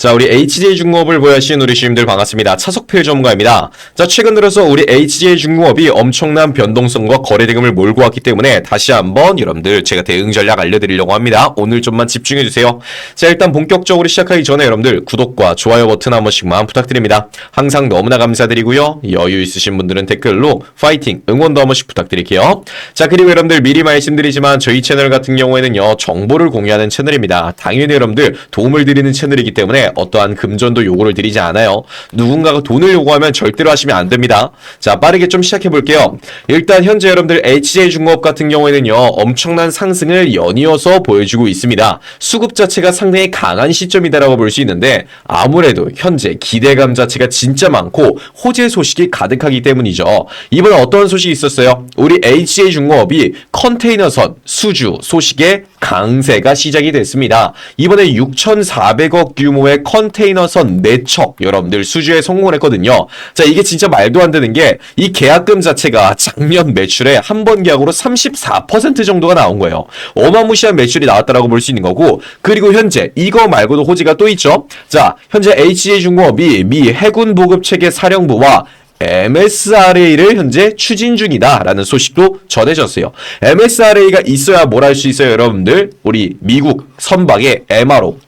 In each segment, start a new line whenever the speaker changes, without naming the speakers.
자, 우리 HJ중공업을 보유하신 우리 시민들 반갑습니다. 차석필 전문가입니다. 자, 최근 들어서 우리 HJ중공업이 엄청난 변동성과 거래 대금을 몰고 왔기 때문에 다시 한번 여러분들 제가 대응 전략 알려드리려고 합니다. 오늘 좀만 집중해주세요. 자, 일단 본격적으로 시작하기 전에 여러분들 구독과 좋아요 버튼 한 번씩만 부탁드립니다. 항상 너무나 감사드리고요. 여유 있으신 분들은 댓글로 파이팅, 응원도 한 번씩 부탁드릴게요. 자, 그리고 여러분들 미리 말씀드리지만 저희 채널 같은 경우에는요, 정보를 공유하는 채널입니다. 당연히 여러분들 도움을 드리는 채널이기 때문에 어떠한 금전도 요구를 드리지 않아요. 누군가가 돈을 요구하면 절대로 하시면 안 됩니다. 자, 빠르게 좀 시작해 볼게요. 일단 현재 여러분들 HJ중공업 같은 경우에는요, 엄청난 상승을 연이어서 보여주고 있습니다. 수급 자체가 상당히 강한 시점이다라고 볼 수 있는데 아무래도 현재 기대감 자체가 진짜 많고 호재 소식이 가득하기 때문이죠. 이번에 어떤 소식이 있었어요? 우리 HJ중공업이 컨테이너선 수주 소식에 강세가 시작이 됐습니다. 이번에 6,400억 규모의 컨테이너선 내척 여러분들 수주에 성공을 했거든요. 자, 이게 진짜 말도 안 되는 게 이 계약금 자체가 작년 매출의 한 번 계약으로 34% 정도가 나온 거예요. 어마무시한 매출이 나왔다라고 볼 수 있는 거고 그리고 현재 이거 말고도 호재가 또 있죠. 자, 현재 HJ중공업이 미 해군 보급 체계 사령부와 MSRA를 현재 추진 중이다라는 소식도 전해졌어요. MSRA가 있어야 뭘 할 수 있어요, 여러분들? 우리 미국 선박의 MRO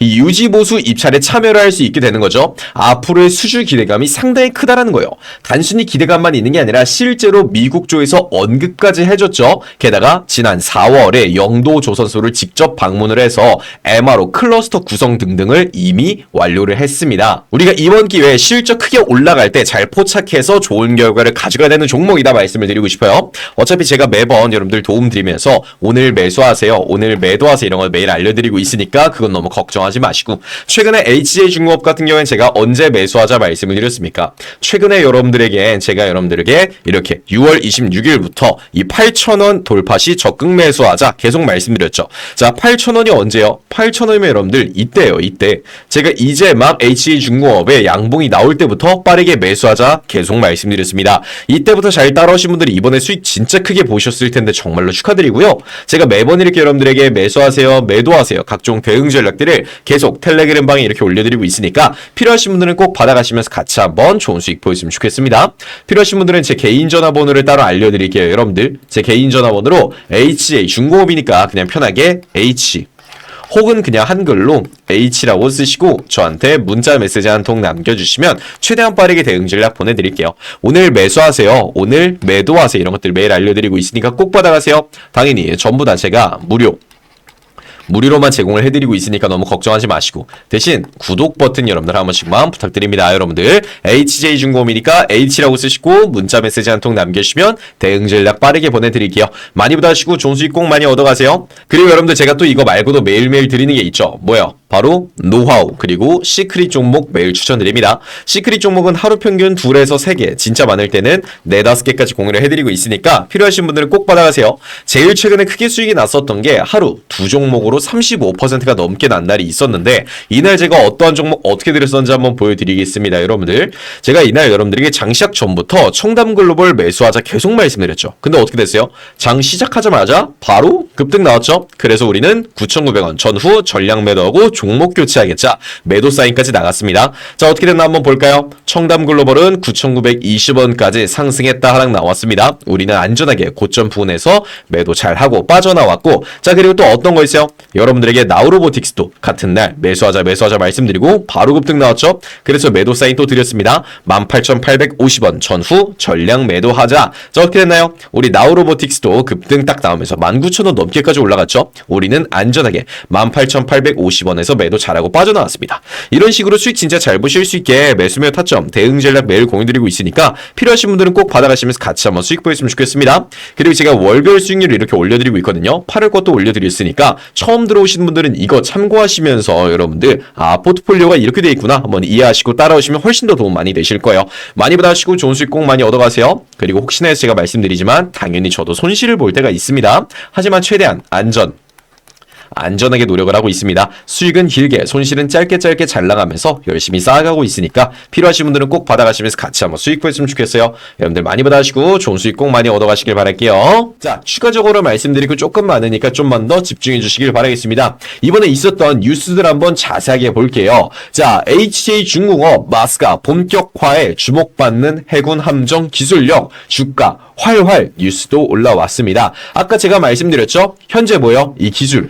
이 유지보수 입찰에 참여를 할 수 있게 되는 거죠. 앞으로의 수주 기대감이 상당히 크다라는 거예요. 단순히 기대감만 있는 게 아니라 실제로 미국 쪽에서 언급까지 해줬죠. 게다가 지난 4월에 영도 조선소를 직접 방문을 해서 MRO 클러스터 구성 등등을 이미 완료를 했습니다. 우리가 이번 기회에 실적 크게 올라갈 때 잘 포착해서 좋은 결과를 가져가야 되는 종목이다 말씀을 드리고 싶어요. 어차피 제가 매번 여러분들 도움 드리면서 오늘 매수하세요, 오늘 매도하세요 이런 걸 매일 알려드리고 있으니까 그건 너무 걱정 하지 마시고 최근에 HJ중공업 같은 경우엔 제가 언제 매수하자 말씀을 드렸습니까? 최근에 여러분들에게 제가 여러분들에게 이렇게 6월 26일부터 이 8,000원 돌파 시 적극 매수하자 계속 말씀드렸죠. 자, 8,000원이 언제요? 8,000원이면 여러분들 이때요, 이때. 제가 이제 막 HJ중공업에 양봉이 나올 때부터 빠르게 매수하자 계속 말씀드렸습니다. 이때부터 잘 따라오신 분들이 이번에 수익 진짜 크게 보셨을 텐데 정말로 축하드리고요. 제가 매번 이렇게 여러분들에게 매수하세요, 매도하세요, 각종 대응 전략들을 계속 텔레그램 방에 이렇게 올려드리고 있으니까 필요하신 분들은 꼭 받아가시면서 같이 한번 좋은 수익 보였으면 좋겠습니다. 필요하신 분들은 제 개인 전화번호를 따로 알려드릴게요. 여러분들 제 개인 전화번호로 HA 중공업이니까 그냥 편하게 H 혹은 그냥 한글로 H라고 쓰시고 저한테 문자 메시지 한 통 남겨주시면 최대한 빠르게 대응 전략 보내드릴게요. 오늘 매수하세요. 오늘 매도하세요. 이런 것들 매일 알려드리고 있으니까 꼭 받아가세요. 당연히 전부 다 제가 무료 무료로만 제공을 해드리고 있으니까 너무 걱정하지 마시고. 대신 구독 버튼 여러분들 한 번씩만 부탁드립니다 여러분들. HJ중공업이니까 H라고 쓰시고 문자 메시지 한 통 남겨주시면 대응 전략 빠르게 보내드릴게요. 많이 받아주시고 좋은 수익 꼭 많이 얻어가세요. 그리고 여러분들 제가 또 이거 말고도 매일매일 드리는 게 있죠. 뭐요 바로 노하우 그리고 시크릿 종목 매일 추천드립니다. 시크릿 종목은 하루 평균 둘에서 세 개, 진짜 많을 때는 네다섯 개까지 공유를 해드리고 있으니까 필요하신 분들은 꼭 받아가세요. 제일 최근에 크게 수익이 났었던 게 하루 두 종목으로 35%가 넘게 난 날이 있었는데 이날 제가 어떠한 종목 어떻게 드렸었는지 한번 보여드리겠습니다. 여러분들 제가 이날 여러분들에게 장 시작 전부터 청담 글로벌 매수하자 계속 말씀드렸죠. 근데 어떻게 됐어요? 장 시작하자마자 바로 급등 나왔죠. 그래서 우리는 9,900원 전후 전량 매도하고 종목 교체하겠자 매도 사인까지 나갔습니다. 자 어떻게 됐나 한번 볼까요? 청담 글로벌은 9,920원까지 상승했다 하락 나왔습니다. 우리는 안전하게 고점 부근에서 매도 잘하고 빠져나왔고 자 그리고 또 어떤 거 있어요? 여러분들에게 나우로보틱스도 같은 날 매수하자 매수하자 말씀드리고 바로 급등 나왔죠. 그래서 매도 사인 또 드렸습니다. 18,850원 전후 전량 매도하자. 자 어떻게 됐나요? 우리 나우로보틱스도 급등 딱 나오면서 19,000원 넘게까지 올라갔죠. 우리는 안전하게 18,850원에서 매도 잘하고 빠져나왔습니다. 이런 식으로 수익 진짜 잘 보실 수 있게 매수매도 타점 대응 전략 매일 공유드리고 있으니까 필요하신 분들은 꼭 받아가시면서 같이 한번 수익 보였으면 좋겠습니다. 그리고 제가 월별 수익률을 이렇게 올려드리고 있거든요. 8월 것도 올려드렸으니까 처음 들어오시는 분들은 이거 참고하시면서 여러분들 아 포트폴리오가 이렇게 돼 있구나 한번 이해하시고 따라오시면 훨씬 더 도움 많이 되실 거예요. 많이 받아가시고 좋은 수익 꼭 많이 얻어가세요. 그리고 혹시나 해서 제가 말씀드리지만 당연히 저도 손실을 볼 때가 있습니다. 하지만 최대한 안전 안전하게 노력을 하고 있습니다. 수익은 길게, 손실은 짧게 짧게 잘 나가면서 열심히 쌓아가고 있으니까 필요하신 분들은 꼭 받아가시면서 같이 한번 수익 보였으면 좋겠어요. 여러분들 많이 받아가시고 좋은 수익 꼭 많이 얻어가시길 바랄게요. 자, 추가적으로 말씀드리고 조금 많으니까 좀만 더 집중해 주시길 바라겠습니다. 이번에 있었던 뉴스들 한번 자세하게 볼게요. 자, HJ 중공업 마스가 본격화에 주목받는 해군 함정 기술력 주가 활활 뉴스도 올라왔습니다. 아까 제가 말씀드렸죠? 현재 뭐요? 이 기술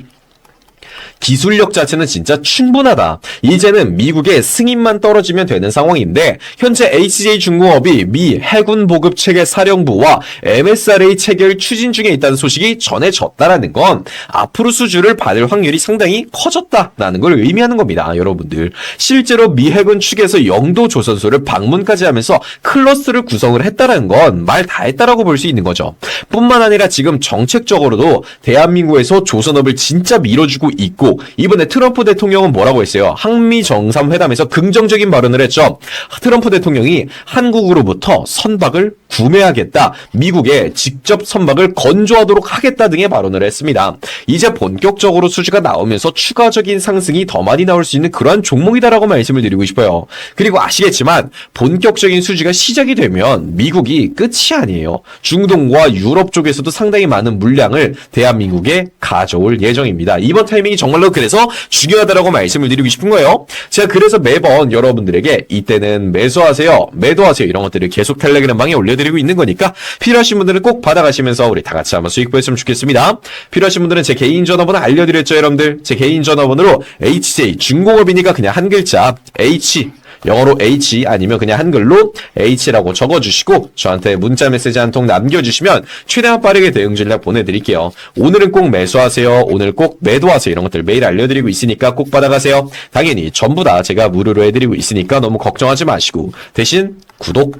기술력 자체는 진짜 충분하다. 이제는 미국의 승인만 떨어지면 되는 상황인데 현재 HJ 중공업이 미 해군 보급 체계 사령부와 MSRA 체결 추진 중에 있다는 소식이 전해졌다라는 건 앞으로 수주를 받을 확률이 상당히 커졌다라는 걸 의미하는 겁니다. 여러분들. 실제로 미 해군 측에서 영도 조선소를 방문까지 하면서 클러스를 구성을 했다는 건 말 다 했다라고 볼 수 있는 거죠. 뿐만 아니라 지금 정책적으로도 대한민국에서 조선업을 진짜 밀어주고 있고 이번에 트럼프 대통령은 뭐라고 했어요? 한미 정상회담에서 긍정적인 발언을 했죠. 트럼프 대통령이 한국으로부터 선박을 구매하겠다. 미국에 직접 선박을 건조하도록 하겠다 등의 발언을 했습니다. 이제 본격적으로 수주가 나오면서 추가적인 상승이 더 많이 나올 수 있는 그러한 종목이다라고 말씀을 드리고 싶어요. 그리고 아시겠지만 본격적인 수주가 시작이 되면 미국이 끝이 아니에요. 중동과 유럽 쪽에서도 상당히 많은 물량을 대한민국에 가져올 예정입니다. 이번 타이밍이 정말 로 그래서 중요하다라고 말씀을 드리고 싶은 거예요. 제가 그래서 매번 여러분들에게 이때는 매수하세요, 매도하세요 이런 것들을 계속 텔레그램방에 올려드리고 있는 거니까 필요하신 분들은 꼭 받아가시면서 우리 다 같이 한번 수익 보였으면 좋겠습니다. 필요하신 분들은 제 개인 전화번호 알려드렸죠, 여러분들. 제 개인 전화번호로 HJ 중공업이니까 그냥 한 글자 H 영어로 H 아니면 그냥 한글로 H라고 적어주시고 저한테 문자 메시지 한 통 남겨주시면 최대한 빠르게 대응 전략 보내드릴게요. 오늘은 꼭 매수하세요. 오늘 꼭 매도하세요. 이런 것들 매일 알려드리고 있으니까 꼭 받아가세요. 당연히 전부 다 제가 무료로 해드리고 있으니까 너무 걱정하지 마시고 대신 구독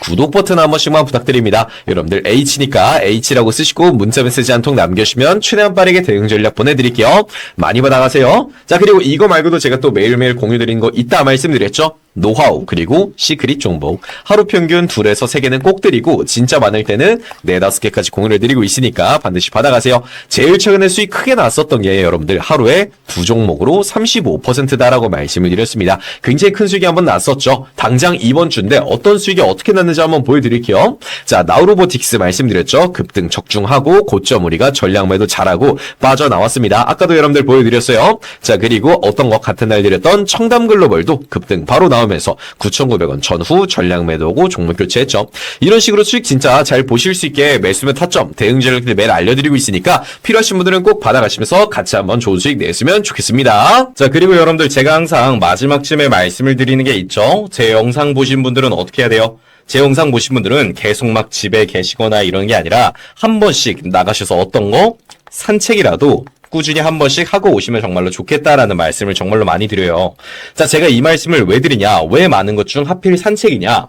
구독 버튼 한 번씩만 부탁드립니다. 여러분들 H니까 H라고 쓰시고 문자 메시지 한 통 남겨주시면 최대한 빠르게 대응 전략 보내드릴게요. 많이 받아가세요. 자 그리고 이거 말고도 제가 또 매일매일 공유드리는 거 있다 말씀드렸죠? 노하우 그리고 시크릿 정보 하루 평균 둘에서 세 개는 꼭 드리고 진짜 많을 때는 네 다섯 개까지 공유를 드리고 있으니까 반드시 받아가세요. 제일 최근에 수익 크게 났었던 게 여러분들 하루에 두 종목으로 35%다라고 말씀을 드렸습니다. 굉장히 큰 수익이 한번 났었죠. 당장 이번 주인데 어떤 수익이 어떻게 났는지 한번 보여드릴게요. 자 나우로보틱스 말씀드렸죠. 급등 적중하고 고점 우리가 전량 매도 잘하고 빠져나왔습니다. 아까도 여러분들 보여드렸어요. 자 그리고 어떤 것 같은 날 드렸던 청담 글로벌도 급등 바로 나 오면서 9,900원 전후 전량 매도고 종목 교체했죠. 이런 식으로 수익 진짜 잘 보실 수 있게 매수면 타점 대응 전략들 매일 알려드리고 있으니까 필요하신 분들은 꼭 받아가시면서 같이 한번 좋은 수익 내시면 좋겠습니다. 자 그리고 여러분들 제가 항상 마지막쯤에 말씀을 드리는 게 있죠. 제 영상 보신 분들은 어떻게 해야 돼요? 제 영상 보신 분들은 계속 막 집에 계시거나 이런 게 아니라 한 번씩 나가셔서 어떤 거 산책이라도 꾸준히 한 번씩 하고 오시면 정말로 좋겠다라는 말씀을 정말로 많이 드려요. 자, 제가 이 말씀을 왜 드리냐? 왜 많은 것 중 하필 산책이냐?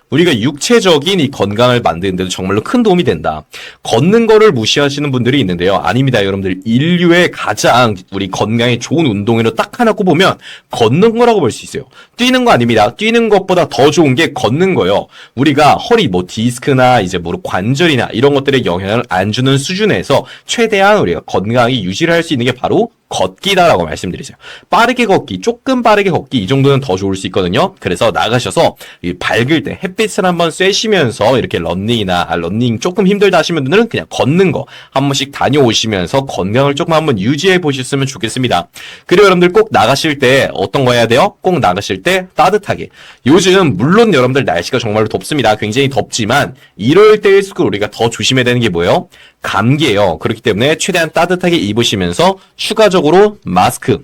우리가 육체적인 이 건강을 만드는데도 정말로 큰 도움이 된다. 걷는 거를 무시하시는 분들이 있는데요. 아닙니다. 여러분들 인류의 가장 우리 건강에 좋은 운동으로 딱 하나 꼽으면 걷는 거라고 볼 수 있어요. 뛰는 거 아닙니다. 뛰는 것보다 더 좋은 게 걷는 거예요. 우리가 허리 뭐 디스크나 이제 무릎 관절이나 이런 것들에 영향을 안 주는 수준에서 최대한 우리가 건강히 유지를 할 수 있는 게 바로 걷기다라고 말씀드리세요. 빠르게 걷기, 조금 빠르게 걷기 이 정도는 더 좋을 수 있거든요. 그래서 나가셔서 이 밝을 때 햇빛 을 한번 쐬시면서 이렇게 런닝이나 아, 런닝 조금 힘들다 하시는 분들은 그냥 걷는 거 한 번씩 다녀오시면서 건강을 조금 한번 유지해 보셨으면 좋겠습니다. 그리고 여러분들 꼭 나가실 때 어떤 거 해야 돼요? 꼭 나가실 때 따뜻하게. 요즘 물론 여러분들 날씨가 정말로 덥습니다. 굉장히 덥지만 이럴 때일수록 우리가 더 조심해야 되는 게 뭐예요? 감기예요. 그렇기 때문에 최대한 따뜻하게 입으시면서 추가적으로 마스크